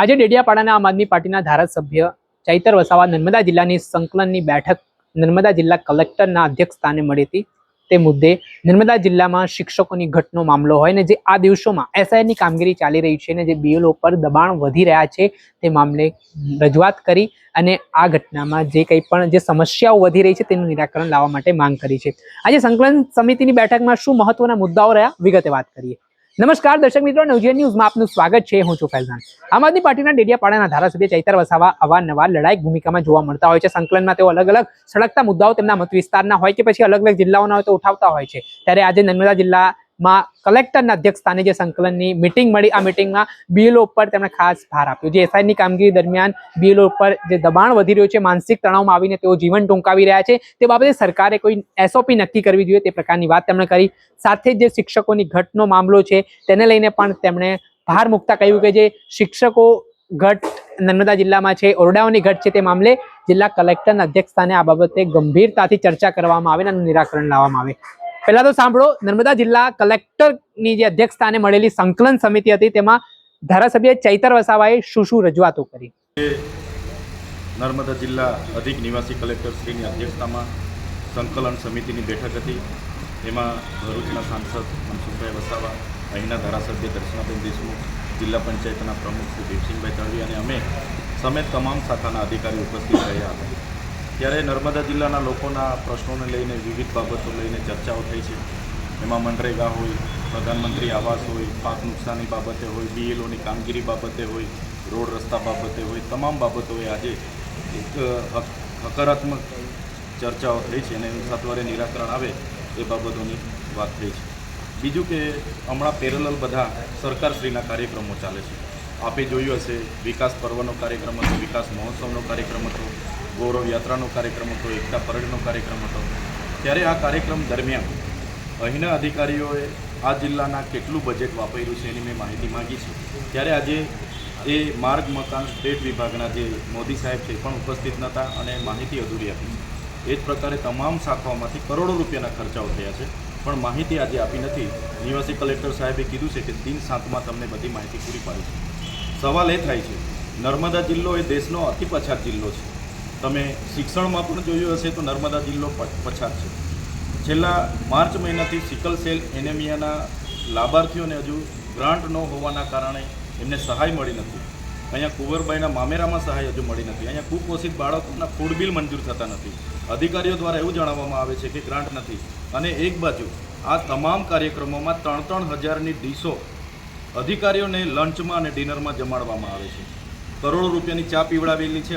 આજે ડેડિયાપાડાના આમ આદમી પાર્ટીના ધારાસભ્ય ચૈતર વસાવા નર્મદા જિલ્લાની સંકલનની બેઠક નર્મદા જિલ્લા કલેક્ટરના અધ્યક્ષ સ્થાને મળી હતી. તે મુદ્દે નર્મદા જિલ્લામાં શિક્ષકોની ઘટનો મામલો હોય ને જે આ દિવસોમાં એસઆઈની કામગીરી ચાલી રહી છે ને જે બીએલઓ પર દબાણ વધી રહ્યા છે તે મામલે રજૂઆત કરી અને આ ઘટનામાં જે કંઈ પણ જે સમસ્યાઓ વધી રહી છે તેનું નિરાકરણ લાવવા માટે માંગ કરી છે. આજે સંકલન સમિતિની બેઠકમાં શું મહત્વના મુદ્દાઓ રહ્યા? વિગતે વાત કરીએ. નમસ્કાર, દર્શક મિત્રો નવજીવન ન્યૂઝમાં આપનું સ્વાગત છે. હું છું ફૈઝાન. આમ આદમી પાર્ટીના ડેડિયાપાડાના ધારાસભ્ય ચૈતર વસાવા અવારનવાર લડાયક ભૂમિકામાં જોવા મળતા હોય છે. સંકલનમાં તેઓ અલગ અલગ સળગતા મુદ્દાઓ તેમના મત વિસ્તારના હોય કે પછી અલગ અલગ જિલ્લાઓના હોય તો ઉઠાવતા હોય છે. ત્યારે આજે નર્મદા જિલ્લામાં કલેક્ટરના અધ્યક્ષ સ્થાને જે સંકલનની મિટિંગ મળી. આ મિટિંગમાં બીએલઓ ઉપર તેમણે ખાસ ભાર આપ્યો. જે એસઆઈની કામગીરી દરમિયાન બીએલઓ ઉપર જે દબાણ વધી રહ્યું છે, માનસિક તણાવમાં આવીને તેઓ જીવન ટૂંકાવી રહ્યા છે. તે બાબતે સરકારે કોઈ એસઓપી નક્કી કરવી જોઈએ તે પ્રકારની વાત તેમણે કરી. સાથે જે શિક્ષકોની ઘટનો મામલો છે, તેને લઈને પણ તેમણે ભાર મૂકતા કહ્યું કે જે શિક્ષકો ઘટ નર્મદા જિલ્લામાં છે, ઓરડાઓની ઘટ છે તે મામલે જિલ્લા કલેક્ટરના અધ્યક્ષ સ્થાને આ બાબતે ગંભીરતાથી ચર્ચા કરવામાં આવે અને નિરાકરણ લાવવામાં આવે. પહેલા તો સાંભળો, નર્મદા જિલ્લા કલેક્ટરની જે અધ્યક્ષ મળેલી સંકલન સમિતિ હતી, તેમાં ધારાસભ્ય ચૈતર વસાવાએ શું શું રજૂઆતો કરી? નર્મદા જિલ્લા અધિક નિવાસી કલેક્ટર શ્રીની અધ્યક્ષતામાં સંકલન સમિતિની બેઠક હતી. એમાં ભરૂચના સાંસદ મનસુખભાઈ વસાવા, અહીંના ધારાસભ્ય દર્શનાબેન દેશમુખ, જિલ્લા પંચાયતના પ્રમુખ શ્રી દેવસિંહભાઈ તળવી અને અમે સમેત તમામ શાખાના અધિકારી ઉપસ્થિત રહ્યા હતા. ત્યારે નર્મદા જિલ્લાના લોકોના પ્રશ્નોને લઈને વિવિધ બાબતો લઈને ચર્ચાઓ થઈ છે, એમાં મનરેગા હોય, પ્રધાનમંત્રી આવાસ હોય, પાક નુકસાની બાબતે હોય બીએલઓની કામગીરી બાબતે હોય, રોડ રસ્તા બાબતે હોય, તમામ બાબતોએ આજે એક હક- હકારાત્મક ચર્ચાઓ થઈ છે અને સત્વરે નિરાકરણ આવે એ બાબતોની વાત થઈ છે. બીજું કે હમણાં પેરેલલ બધા સરકારશ્રીના કાર્યક્રમો ચાલે છે. આપે જોયું હશે, વિકાસ પર્વનો કાર્યક્રમ હતો, વિકાસ મહોત્સવનો કાર્યક્રમ હતો ગૌરવ યાત્રાનો કાર્યક્રમ હતો, એકતા પરેડનો કાર્યક્રમ હતો. ત્યારે આ કાર્યક્રમ દરમિયાન અહીંના અધિકારીઓએ આ જિલ્લાના કેટલું બજેટ વાપર્યું છે એની મેં માહિતી માંગી છે. ત્યારે આજે એ માર્ગ, મકાન, સ્ટેટ વિભાગના જે મોદી સાહેબ છે પણ ઉપસ્થિત નહોતા અને માહિતી અધૂરી આપી એ જ પ્રકારે તમામ શાખાઓમાંથી કરોડો રૂપિયાના ખર્ચાઓ થયા છે. પણ માહિતી આજે આપી નથી. નિવાસી કલેક્ટર સાહેબે કીધું છે કે દિન સાતમાં તમને બધી માહિતી પૂરી પાડી છે. સવાલ એ થાય છે, નર્મદા જિલ્લો એ દેશનો અતિ પછાત જિલ્લો છે. તમે શિક્ષણમાં પણ જોયું હશે તો નર્મદા જિલ્લો પછાત છે. છેલ્લા માર્ચ મહિનાથી સિકલ સેલ એનેમિયાના લાભાર્થીઓને હજુ ગ્રાન્ટ ન હોવાના કારણે એમને સહાય મળી નથી. અહીંયા કુંવરબાઈના મામેરામાં સહાય હજુ મળી નથી. અહીંયા કુપોષિત બાળકોના ફૂડ બિલ મંજૂર થતા નથી. અધિકારીઓ દ્વારા એવું જણાવવામાં આવે છે કે ગ્રાન્ટ નથી. અને એક બાજુ, આ તમામ કાર્યક્રમોમાં ત્રણ ત્રણ હજારની ડીશો અધિકારીઓને લંચમાં અને ડિનરમાં જમાડવામાં આવે છે. કરોડો રૂપિયાની ચા પીવડાવેલી છે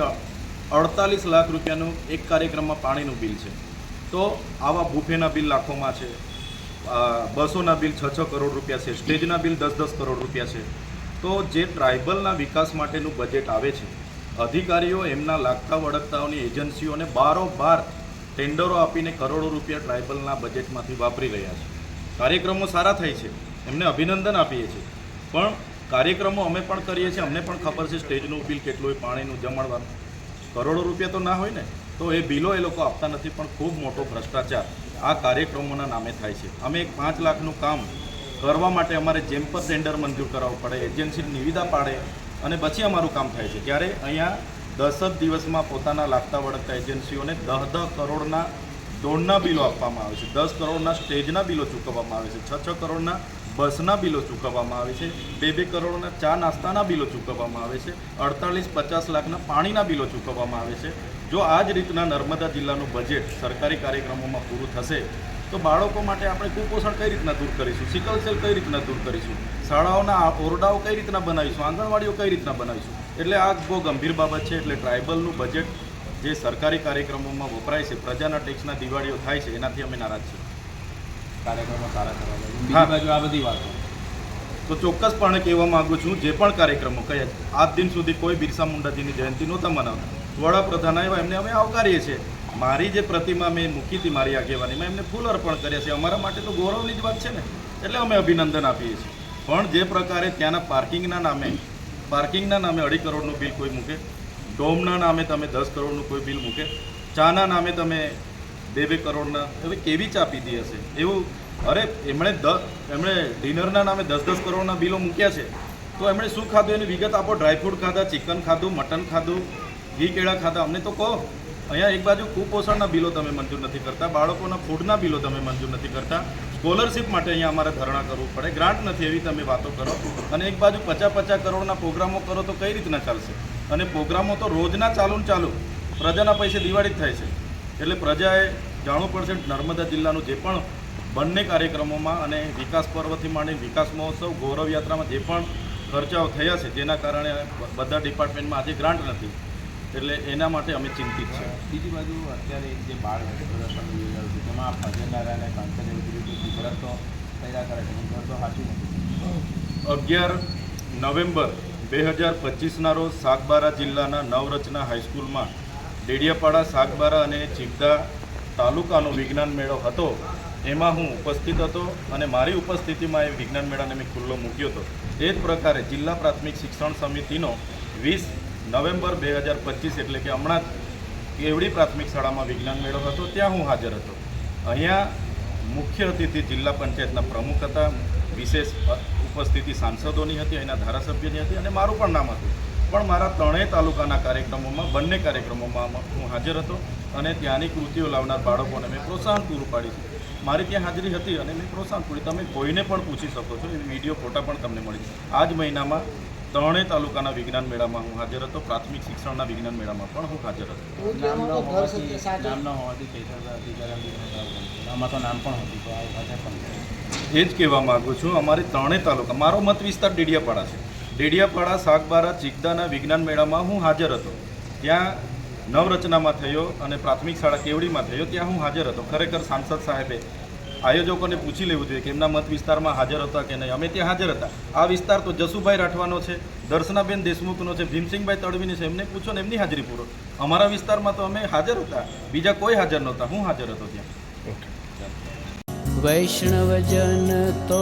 અડતાલીસ લાખ રૂપિયાનું એક કાર્યક્રમમાં પાણીનું બિલ છે. તો આવા બુફેના બિલ લાખોમાં છે. બસોના બિલ છ છ કરોડ રૂપિયા છે. સ્ટેજના બિલ દસ દસ કરોડ રૂપિયા છે. તો જે ટ્રાઇબલના વિકાસ માટેનું બજેટ આવે છે, અધિકારીઓ એમના લાગતા વળગતાઓની એજન્સીઓને બારોબાર ટેન્ડરો આપીને કરોડો રૂપિયા ટ્રાઇબલના બજેટમાંથી વાપરી રહ્યા છે. કાર્યક્રમો સારા થાય છે. એમને અભિનંદન આપીએ છીએ. પણ કાર્યક્રમો અમે પણ કરીએ છીએ. અમને પણ ખબર છે સ્ટેજનું બિલ કેટલું હોય, પાણીનું જમાડવાનું. કરોડો રૂપિયા તો ના હોય ને, તો એ બિલો એ લોકો આપતા નથી, પણ ખૂબ મોટો ભ્રષ્ટાચાર આ કાર્યક્રમોના નામે થાય છે. અમે એક પાંચ લાખનું કામ કરવા માટે અમારે જેમ પર ટેન્ડર મંજૂર કરાવવું પડે, એજન્સી નિવિદા પાડે અને પછી અમારું કામ થાય છે. ત્યારે અહીંયા દસ જ દિવસમાં પોતાના લાગતા વળગતા એજન્સીઓને દહ દહ કરોડના દોડના બિલો આપવામાં આવે છે. દસ કરોડના સ્ટેજના બિલો ચૂકવવામાં આવે છે. છ છ કરોડના બસના બિલો ચૂકવવામાં આવે છે બે બે કરોડના ચા નાસ્તાના બિલો ચૂકવવામાં આવે છે, અડતાલીસ, પચાસ લાખના પાણીના બિલો ચૂકવવામાં આવે છે. જો આ જ રીતના નર્મદા જિલ્લાનું બજેટ સરકારી કાર્યક્રમોમાં પૂરું થશે, તો બાળકો માટે આપણે કુપોષણ કઈ રીતના દૂર કરીશું? સિકલ સેલ કઈ રીતના દૂર કરીશું? શાળાઓના ઓરડાઓ કઈ રીતના બનાવીશું? આંગણવાડીઓ કઈ રીતના બનાવીશું? એટલે આ બહુ ગંભીર બાબત છે, એટલે ટ્રાઇબલનું બજેટ જે સરકારી કાર્યક્રમોમાં વપરાય છે, પ્રજાના ટેક્સના દિવાળીઓ થાય છે, એનાથી અમે નારાજ છીએ. કાર્યક્રમો સારા કરવા જોઈએ. બીજી બાજુ આ બધી વાતો. તો ચોક્કસપણે કહેવા માંગુ છું જે પણ કાર્યક્રમો કયા છે, આજ દિન સુધી કોઈ બિરસા મુંડાજીની જયંતિ નહોતા મનાવતા. વડાપ્રધાન આવ્યા એમને અમે આવકારીએ છીએ. મારી જે પ્રતિમા મેં મૂકી હતી મારી આગેવાનીમાં એમને ફૂલ અર્પણ કર્યા છે. અમારા માટે તો ગૌરવની જ વાત છે ને. એટલે અમે અભિનંદન આપીએ છીએ. પણ જે પ્રકારે ત્યાંના પાર્કિંગના નામે પાર્કિંગના નામે અઢી કરોડનું બિલ કોઈ મૂકે ડોમના નામે તમે દસ કરોડનું કોઈ બિલ મૂકે ચાના નામે તમે બે બે કરોડના. હવે કેવી ચા પીધી હશે? એવું, અરે, એમણે એમણે ડિનરના નામે દસ દસ કરોડના બિલો મૂક્યા છે. તો એમણે શું ખાધું? એની વિગત આપો. ડ્રાયફ્રૂટ ખાધા, ચિકન ખાધું, મટન ખાધું, ઘી કેળા ખાધા. અમને તો કહો. અહીંયા એક બાજુ કુપોષણના બિલો તમે મંજૂર નથી કરતા. બાળકોના ફૂડના બિલો તમે મંજૂર નથી કરતા. સ્કોલરશિપ માટે અહીંયા અમારે ધરણા કરવું પડે. ગ્રાન્ટ નથી એવી તમે વાતો કરો. અને એક બાજુ પચાસ પચાસ કરોડના પ્રોગ્રામો કરો તો કઈ રીતના ચાલશે? અને પ્રોગ્રામો તો રોજના ચાલુ ને ચાલુ. પ્રજાના પૈસે દિવાળી જ થાય છે. એટલે પ્રજાએ જાણવું પડશે નર્મદા જિલ્લાનું જે પણ બંને કાર્યક્રમોમાં અને વિકાસ પર્વથી માંડી વિકાસ મહોત્સવ ગૌરવ યાત્રામાં જે પણ ખર્ચાઓ થયા છે જેના કારણે બધા ડિપાર્ટમેન્ટમાં આજે ગ્રાન્ટ નથી. એટલે એના માટે અમે ચિંતિત છે બીજી બાજુ અત્યારે જે બાળ પ્રદર્શન યોજાયું છે તેમાં આ ભજનદારા અને તો તૈયાર કરે છે તો સાચું નથી. અગિયાર નવેમ્બર બે હજાર પચીસના રોજ સાગબારા જિલ્લાના નવરચના હાઈસ્કૂલમાં ડેડિયાપાડા, સાગબારા અને ચીબદા તાલુકાનો વિજ્ઞાન મેળો હતો. એમાં હું ઉપસ્થિત હતો અને મારી ઉપસ્થિતિમાં એ વિજ્ઞાન મેળાને મેં ખુલ્લો મૂક્યો હતો. એ જ પ્રકારે જિલ્લા પ્રાથમિક શિક્ષણ સમિતિનો વીસ નવેમ્બર બે હજાર પચીસ એટલે કે હમણાં જ કેવડી પ્રાથમિક શાળામાં વિજ્ઞાન મેળો હતો, ત્યાં હું હાજર હતો. અહીંયા મુખ્ય અતિથિ જિલ્લા પંચાયતના પ્રમુખ હતા, વિશેષ ઉપસ્થિતિ સાંસદોની હતી અહીંના ધારાસભ્યની હતી અને મારું પણ નામ હતું. પણ મારા ત્રણેય તાલુકાના કાર્યક્રમોમાં બંને કાર્યક્રમોમાં હું હાજર હતો અને ત્યાંની કૃતિઓ લાવનાર બાળકોને મેં પ્રોત્સાહન પૂરું પાડ્યું છે. મારી ત્યાં હાજરી હતી અને મેં પ્રોત્સાહન પૂરી તમે કોઈને પણ પૂછી શકો છો એ વીડિયો ફોટા પણ તમને મળી. આ જ મહિનામાં ત્રણેય તાલુકાના વિજ્ઞાન મેળામાં હું હાજર હતો પ્રાથમિક શિક્ષણના વિજ્ઞાન મેળામાં પણ હું હાજર હતો. આમાં તો નામ પણ હતું તો આ આજે પણ એ જ કહેવા માગું છું અમારી ત્રણેય તાલુકા મારો મત વિસ્તાર ડેડિયાપાડા છે. ડેડિયાપાડા શાકબારા ચિકદાના વિજ્ઞાન મેળામાં હું હાજર હતો. ત્યાં નવરચનામાં થયો અને પ્રાથમિક શાળા કેવડીમાં થયો, ત્યાં હું હાજર હતો. ખરેખર સાંસદ સાહેબે આયોજકોને પૂછી લેવું જોઈએ કે એમના મત વિસ્તારમાં હાજર હતા કે નહીં. અમે ત્યાં હાજર હતા. આ વિસ્તાર તો જસુભાઈ રાઠવાનો છે, દર્શનાબેન દેશમુખનો છે, ભીમસિંહભાઈ તડવીની છે, એમને પૂછો ને એમની હાજરી પૂરો. અમારા વિસ્તારમાં તો અમે હાજર હતા. બીજા કોઈ હાજર નહોતા. હું હાજર હતો ત્યાં. વૈષ્ણવજન તો